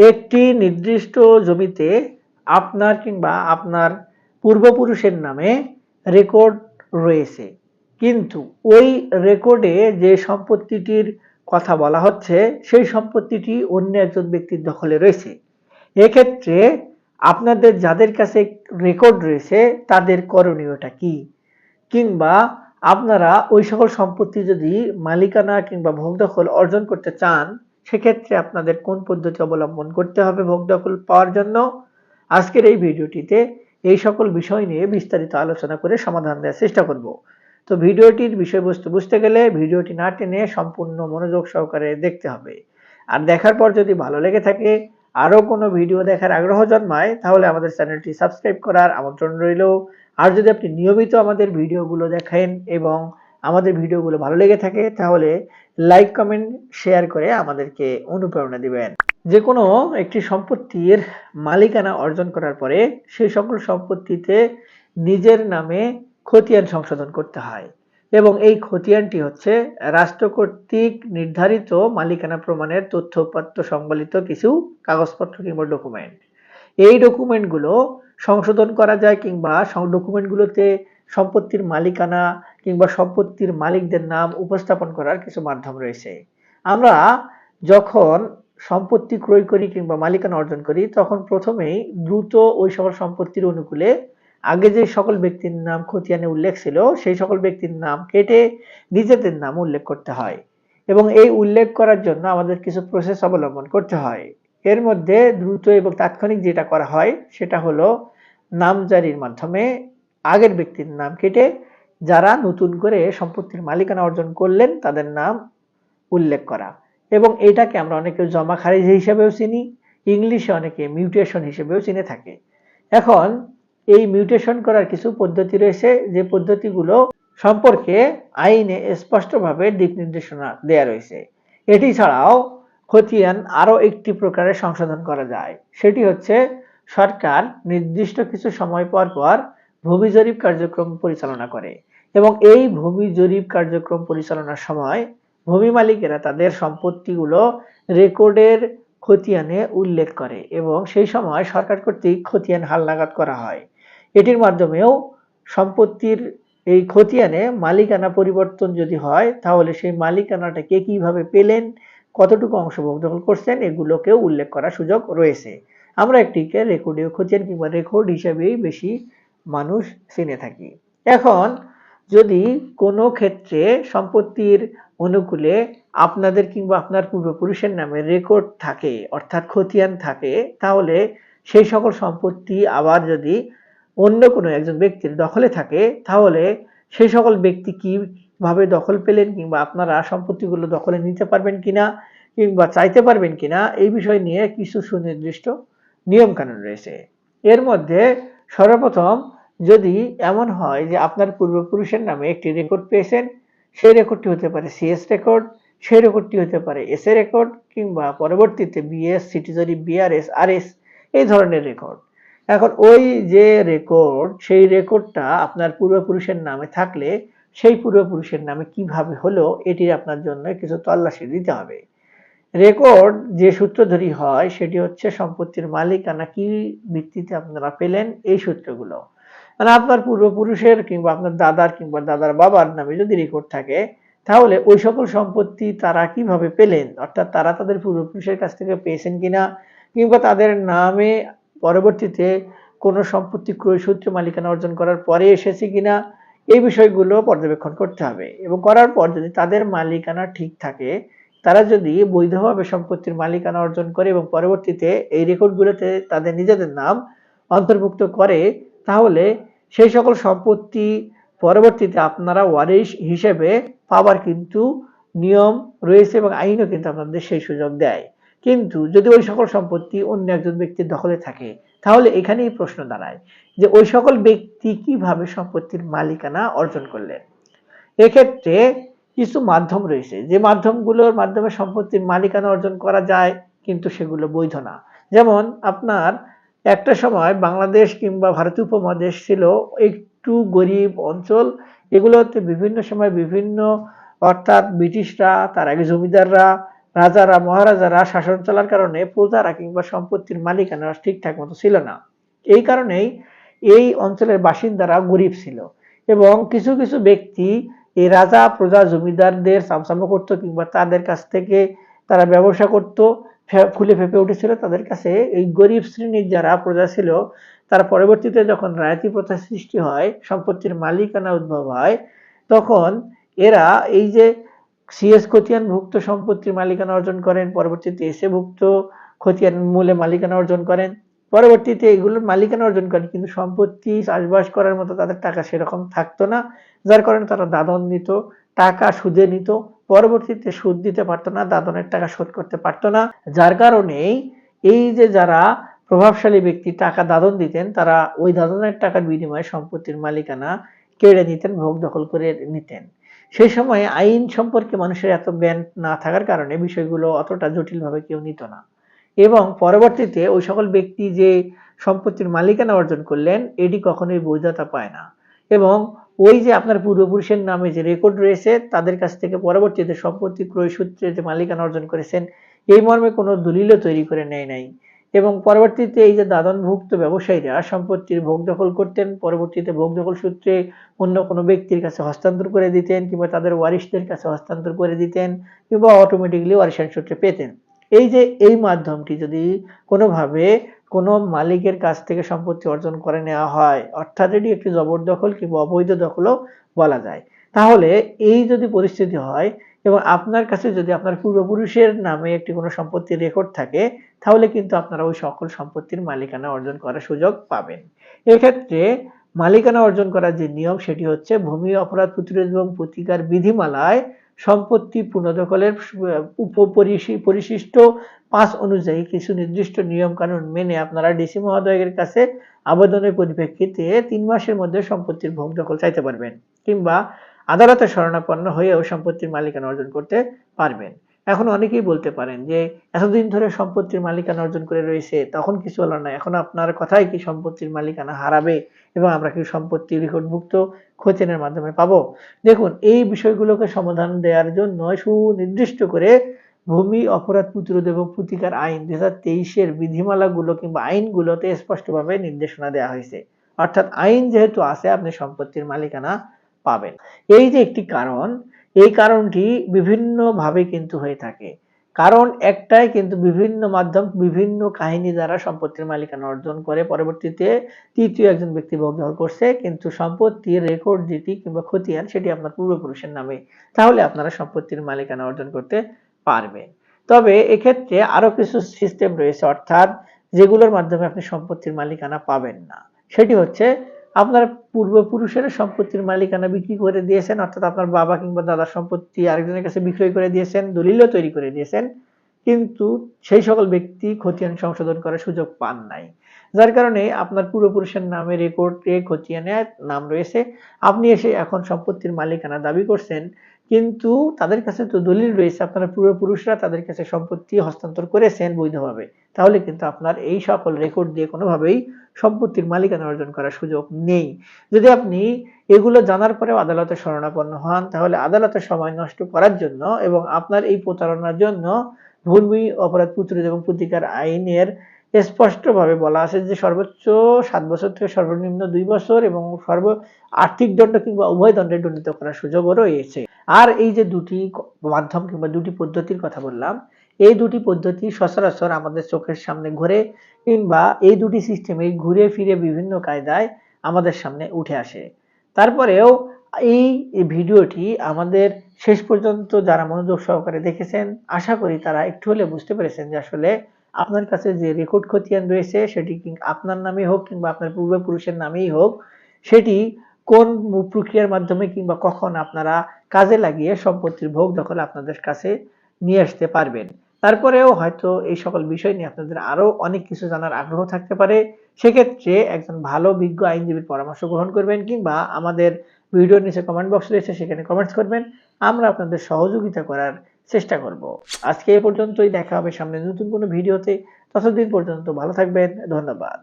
একটি নির্দিষ্ট জমিতে আপনার কিংবা আপনার পূর্বপুরুষের নামে রেকর্ড রয়েছে। কিন্তু ওই রেকর্ডে যে সম্পত্তিটির কথা বলা হচ্ছে, সেই সম্পত্তিটি অন্য একজন ব্যক্তির দখলে রয়েছে। এক্ষেত্রে আপনাদের যাদের কাছে রেকর্ড রয়েছে, তাদের করণীয়টা কি? কিংবা আপনারা ওই সকল সম্পত্তি যদি মালিকানা কিংবা ভোগ দখল অর্জন করতে চান সেক্ষেত্রে আপনাদের কোন পদ্ধতি অবলম্বন করতে হবে ভোগ দখল পাওয়ার জন্য? আজকের এই ভিডিওটিতে এই সকল বিষয় নিয়ে বিস্তারিত আলোচনা করে সমাধান দেওয়ার চেষ্টা করব। তো ভিডিওটির বিষয়বস্তু বুঝতে গেলে ভিডিওটি না টেনে সম্পূর্ণ মনোযোগ সহকারে দেখতে হবে। আর দেখার পর যদি ভালো লেগে থাকে, আরও কোনো ভিডিও দেখার আগ্রহ জন্মায়, তাহলে আমাদের চ্যানেলটি সাবস্ক্রাইব করার আমন্ত্রণ রইল। আর যদি আপনি নিয়মিত আমাদের ভিডিওগুলো দেখেন এবং আমাদের ভিডিওগুলো ভালো লেগে থাকে, তাহলে লাইক কমেন্ট শেয়ার করে আমাদেরকে অনুপ্রেরণা দিবেন। যে কোনো একটি সম্পত্তির মালিকানা অর্জন করার পরে সেই সকল সম্পত্তিতে নিজের নামে খতিয়ান সংশোধন করতে হয় এবং এই খতিয়ানটি হচ্ছে রাষ্ট্র কর্তৃক নির্ধারিত মালিকানা প্রমাণের তথ্যপত্র সংবলিত কিছু কাগজপত্র কিংবা ডকুমেন্ট এই ডকুমেন্টগুলো সংশোধন করা যায় কিংবা ডকুমেন্টগুলোতে সম্পত্তির মালিকানা কিংবা সম্পত্তির মালিকদের নাম উপস্থাপন করার কিছু মাধ্যম রয়েছে। আমরা যখন সম্পত্তি ক্রয় করি কিংবা মালিকানা অর্জন করি, তখন প্রথমেই দ্রুত ওই সকল সম্পত্তির অনুকূলে আগে যে সকল ব্যক্তির নাম খতিয়ানে উল্লেখ ছিল, সেই সকল ব্যক্তির নাম কেটে নিজেদের নাম উল্লেখ করতে হয় এবং এই উল্লেখ করার জন্য আমাদের কিছু প্রসেস অবলম্বন করতে হয়। এর মধ্যে দ্রুত এবং তাৎক্ষণিক যেটা করা হয়, সেটা হলো নামজারির মাধ্যমে আগের ব্যক্তির নাম কেটে যারা নতুন করে সম্পত্তির মালিকানা অর্জন করলেন, তাদের নাম উল্লেখ করা। এবং এটাকে আমরা অনেকে জমা খারিজ হিসেবেও চিনি, ইংলিশে অনেকে মিউটেশন হিসেবেও চিনে থাকে। এখন এই মিউটেশন করার কিছু পদ্ধতি রয়েছে, যে পদ্ধতিগুলো সম্পর্কে আইনে স্পষ্টভাবে দিক নির্দেশনা দেয়া রয়েছে। এটি ছাড়াও খতিয়ান আরও একটি প্রকারের সংশোধন করা যায়। সেটি হচ্ছে সরকার নির্দিষ্ট কিছু সময় পর পর ভূমি জরিপ কার্যক্রম পরিচালনা করে এবং এই ভূমি জরিপ কার্যক্রম পরিচালনার সময় ভূমি মালিকেরা তাদের সম্পত্তিগুলো রেকর্ডের খতিয়ানে উল্লেখ করে এবং সেই সময় সরকার কর্তৃক খতিয়ান হালনাগাদ করা হয়। এটির মাধ্যমেও সম্পত্তির এই খতিয়ানে মালিকানা পরিবর্তন যদি হয়, তাহলে সেই মালিকানাটাকে কীভাবে পেলেন, কতটুকু অংশ দখল করছেন, এগুলোকেও উল্লেখ করার সুযোগ রয়েছে। আমরা একটিকে রেকর্ডীয় খতিয়ান কিংবা রেকর্ড হিসাবেই বেশি মানুষ চিনে থাকি। এখন যদি কোনো ক্ষেত্রে সম্পত্তির অনুকূলে আপনাদের কিংবা আপনার পূর্বপুরুষের নামে রেকর্ড থাকে, অর্থাৎ খতিয়ান থাকে, তাহলে সেই সকল সম্পত্তি আবার যদি অন্য কোনো একজন ব্যক্তির দখলে থাকে, তাহলে সেই সকল ব্যক্তি কীভাবে দখল পেলেন কিংবা আপনারা সম্পত্তিগুলো দখলে নিতে পারবেন কিনা কিংবা চাইতে পারবেন কিনা, এই বিষয় নিয়ে কিছু সুনির্দিষ্ট নিয়মকানুন রয়েছে। এর মধ্যে সর্বপ্রথম যদি এমন হয় যে আপনার পূর্বপুরুষের নামে একটি রেকর্ড পেয়েছেন, সেই রেকর্ডটি হতে পারে সিএস রেকর্ড সেই রেকর্ডটি হতে পারে এস এ রেকর্ড কিংবা পরবর্তীতে বিএস সিটিজরি বিআরএস আরএস এই ধরনের রেকর্ড এখন ওই যে রেকর্ড সেই রেকর্ডটা আপনার পূর্বপুরুষের নামে থাকলে সেই পূর্বপুরুষের নামে কীভাবে হলো, এটির আপনার জন্য কিছু তল্লাশি দিতে হবে। রেকর্ড যে সূত্র ধরি হয় সেটি হচ্ছে সম্পত্তির মালিকানা কি ভিত্তিতে আপনারা পেলেন এই সূত্রগুলো। মানে আপনার পূর্বপুরুষের কিংবা আপনার দাদার কিংবা দাদার বাবার নামে যদি রেকর্ড থাকে, তাহলে ওই সকল সম্পত্তি তারা কীভাবে পেলেন? অর্থাৎ তারা তাদের পূর্বপুরুষের কাছ থেকে পেয়েছেন কিনা? কিংবা তাদের নামে পরবর্তীতে কোনো সম্পত্তি ক্রয় সূত্রে মালিকানা অর্জন করার পরে এসেছে কিনা? এই বিষয়গুলো পর্যবেক্ষণ করতে হবে। এবং করার পর যদি তাদের মালিকানা ঠিক থাকে তারা যদি বৈধভাবে সম্পত্তির মালিকানা অর্জন করে এবং পরবর্তীতে এই রেকর্ডগুলোতে তাদের নিজেদের নাম অন্তর্ভুক্ত করে, তাহলে সেই সকল সম্পত্তি পরবর্তীতে আপনারা ওয়ারিশ হিসেবে পাওয়ার কিন্তু নিয়ম রয়েছে এবং আইনও কিন্তু আপনাদের সেই সুযোগ দেয়। কিন্তু যদি ওই সকল সম্পত্তি অন্য একজন ব্যক্তির দখলে থাকে, তাহলে এখানেই প্রশ্ন দাঁড়ায় যে ওই সকল ব্যক্তি কীভাবে সম্পত্তির মালিকানা অর্জন করলেন। এক্ষেত্রে কিছু মাধ্যম রয়েছে। যে মাধ্যমগুলোর মাধ্যমে সম্পত্তির মালিকানা অর্জন করা যায়, কিন্তু সেগুলো বৈধ না। যেমন আপনার একটা সময় বাংলাদেশ কিংবা ভারতীয় উপমহাদেশ ছিল একটু গরিব অঞ্চল। এগুলোতে বিভিন্ন সময় বিভিন্ন অর্থাৎ ব্রিটিশরা, তার আগে জমিদাররা, রাজারা, মহারাজারা শাসন চলার কারণে প্রজারা কিংবা সম্পত্তির মালিকানা ঠিকঠাক মতো ছিল না। এই কারণেই এই অঞ্চলের বাসিন্দারা গরিব ছিল এবং কিছু কিছু ব্যক্তি এই রাজা, প্রজা, জমিদারদের চামচামো করতো কিংবা তাদের কাছ থেকে তারা ব্যবসা করত ফুলে ফেপে উঠেছিল তাদের কাছে। এই গরিব শ্রেণির যারা প্রজা ছিল, তার পরবর্তীতে যখন রায়তি প্রথা সৃষ্টি হয়, সম্পত্তির মালিকানা উদ্ভব হয়, তখন এরা এই যে সিএস খতিয়ান ভুক্ত সম্পত্তির মালিকানা অর্জন করেন, পরবর্তীতে এসে ভুক্ত খতিয়ান মূলে মালিকানা অর্জন করেন পরবর্তীতে এগুলোর মালিকানা অর্জন করেন কিন্তু সম্পত্তি চাষবাস করার মতো তাদের টাকা সেরকম থাকতো না, যার কারণে তারা দাদন নিত টাকা সুদে নিত, পরবর্তীতে সুদ দিতে পারতো না, দাদনের টাকা শোধ করতে পারতো না, যার কারণেই এই যে যারা প্রভাবশালী ব্যক্তি টাকা দাদন দিতেন, তারা ওই দাদনের টাকার বিনিময়ে সম্পত্তির মালিকানা কেড়ে নিতেন, ভোগ দখল করে নিতেন। সেই সময় আইন সম্পর্কে মানুষের এত জ্ঞান না থাকার কারণে বিষয়গুলো অতটা জটিলভাবে কেউ নিত না। এবং পরবর্তীতে ওই সকল ব্যক্তি যে সম্পত্তির মালিকানা অর্জন করলেন, এটি কখনোই বৈধতা পায় না। এবং ওই যে আপনার পূর্বপুরুষের নামে যে রেকর্ড রয়েছে, তাদের কাছ থেকে পরবর্তীতে সম্পত্তি ক্রয় সূত্রে যে মালিকানা অর্জন করেছেন, এই মর্মে কোনো দলিলও তৈরি করে নেয় নাই। এবং পরবর্তীতে এই যে দাদনভুক্ত ব্যবসায়ীরা সম্পত্তির ভোগ দখল করতেন, পরবর্তীতে ভোগ দখল সূত্রে অন্য কোনো ব্যক্তির কাছে হস্তান্তর করে দিতেন কিংবা তাদের ওয়ারিশদের কাছে হস্তান্তর করে দিতেন কিংবা অটোমেটিকলি ওয়ারিশান সূত্রে পেতেন। এই যে এই মাধ্যমটি যদি কোনোভাবে কোনো মালিকের কাছ থেকে সম্পত্তি অর্জন করে নেওয়া হয়, অর্থাৎ এটি একটি জবরদখল কিংবা অবৈধ দখলও বলা যায়, তাহলে এই যদি পরিস্থিতি হয় এবং আপনার কাছে যদি আপনার পূর্বপুরুষের নামে একটি কোনো সম্পত্তির রেকর্ড থাকে, তাহলে কিন্তু আপনারা ওই সকল সম্পত্তির মালিকানা অর্জন করার সুযোগ পাবেন। এক্ষেত্রে মালিকানা অর্জন করার যে নিয়ম, সেটি হচ্ছে ভূমি অপরাধ প্রতিরোধ এবং প্রতিকার বিধিমালায় সম্পত্তি পুনর্দখলের পরিশিষ্ট পাঁচ অনুযায়ী কিছু নির্দিষ্ট নিয়ম কানুন মেনে আপনারা ডিসি মহোদয়ের কাছে আবেদনের পরিপ্রেক্ষিতে তিন মাসের মধ্যে সম্পত্তির ভোগ দখল চাইতে পারবেন কিংবা আদালতে শরণাপন্ন হয়েও সম্পত্তির মালিকানা অর্জন করতে পারবেন। এখন অনেকেই বলতে পারেন যে, এতদিন ধরে সম্পত্তির মালিকানা অর্জন করে রয়েছে, তখন কিছু হলো না। এখন আপনার কথাই কি সম্পত্তির মালিকানা হারাবে এবং আমরা কি সম্পত্তি রেকর্ডভুক্ত খতিয়ানের মাধ্যমে পাবো? দেখুন, এই বিষয়গুলোকে সমাধান দেওয়ার জন্য সুনির্দিষ্ট করে ভূমি অপরাধ প্রতিরোধ এবং প্রতিকার আইন দুই হাজার তেইশের বিধিমালাগুলো কিংবা আইনগুলোতে স্পষ্টভাবে নির্দেশনা দেওয়া হয়েছে। অর্থাৎ আইন যেহেতু আছে, আপনি সম্পত্তির মালিকানা পাবেন। এই যে একটি কারণ এই কারণটি বিভিন্নভাবে কিন্তু হয়ে থাকে। কারণ একটাই কিন্তু বিভিন্ন মাধ্যম, বিভিন্ন কাহিনী দ্বারা সম্পত্তির মালিকানা অর্জন করে। পরবর্তীতে তৃতীয় একজন ব্যক্তি ভোগদখল করছে, কিন্তু সম্পত্তির রেকর্ড যেটি কিংবা খতিয়ান সেটি আপনার পূর্বপুরুষের নামে। তাহলে আপনারা সম্পত্তির মালিকানা অর্জন করতে পারবেন। তবে এক্ষেত্রে আরও কিছু সিস্টেম রয়েছে, অর্থাৎ যেগুলোর মাধ্যমে আপনি সম্পত্তির মালিকানা পাবেন না। সেটি হচ্ছে আপনার পূর্বপুরুষের সম্পত্তির মালিকানা বিক্রি করে দিয়েছেন, অর্থাৎ আপনার বাবা কিংবা দাদার সম্পত্তি আরেকজনের কাছে বিক্রয় করে দিয়েছেন, দলিলও তৈরি করে দিয়েছেন, কিন্তু সেই সকল ব্যক্তি খতিয়ান সংশোধন করার সুযোগ পান নাই। যার কারণে আপনার পূর্বপুরুষের নামে রেকর্ডে খতিয়ানে নাম রয়েছে। আপনি এসে এখন সম্পত্তির মালিকানা দাবি করছেন কিন্তু তাদের কাছে তো দলিল রয়েছে, আপনার পূর্বপুরুষরা তাদের কাছে সম্পত্তি হস্তান্তর করেছেন বৈধভাবে। তাহলে কিন্তু আপনার এই সকল রেকর্ড দিয়ে কোনোভাবেই সম্পত্তির মালিকানা অর্জন করার সুযোগ নেই। যদি আপনি এগুলো জানার পরেও আদালতে শরণাপন্ন হন, তাহলে আদালতের সময় নষ্ট করার জন্য এবং আপনার এই প্রতারণার জন্য ভূমি, অপরাধ, প্রতিরোধ এবং প্রতিকার আইনের স্পষ্টভাবে বলা আছে যে সর্বোচ্চ সাত বছর থেকে সর্বনিম্ন দুই বছর এবং সর্ব আর্থিক দণ্ড কিংবা উভয় দণ্ডে দণ্ডিত করার সুযোগও রয়েছে। আর এই যে দুটি মাধ্যম কিংবা দুটি পদ্ধতির কথা বললাম, এই দুটি পদ্ধতি সচরাচর আমাদের চোখের সামনে ঘুরে কিংবা এই দুটি সিস্টেমে ঘুরে ফিরে বিভিন্ন কায়দায় আমাদের সামনে উঠে আসে। তারপরেও এই ভিডিওটি আমাদের শেষ পর্যন্ত যারা মনোযোগ সহকারে দেখেছেন, আশা করি তারা একটু হলে বুঝতে পেরেছেন যে আসলে আপনার কাছে যে রেকর্ড খতিয়ান রয়েছে, সেটি আপনার নামেই হোক কিংবা আপনার পূর্বপুরুষের নামেই হোক, সেটি কোন প্রক্রিয়ার মাধ্যমে কিংবা কখন আপনারা কাজে লাগিয়ে সম্পত্তির ভোগ দখল আপনাদের কাছে নিয়ে আসতে পারবেন? তারপরেও হয়তো এই সকল বিষয় নিয়ে আপনাদের আরও অনেক কিছু জানার আগ্রহ থাকতে পারে। সেক্ষেত্রে একজন ভালো, বিজ্ঞ আইনজীবীর পরামর্শ গ্রহণ করবেন কিংবা আমাদের ভিডিওর নিচে কমেন্ট বক্স রয়েছে, সেখানে কমেন্টস করবেন। আমরা আপনাদের সহযোগিতা করার চেষ্টা করব। আজকে এ পর্যন্তই, দেখা হবে সামনে নতুন কোনো ভিডিওতে। ততদিন পর্যন্ত ভালো থাকবেন। ধন্যবাদ।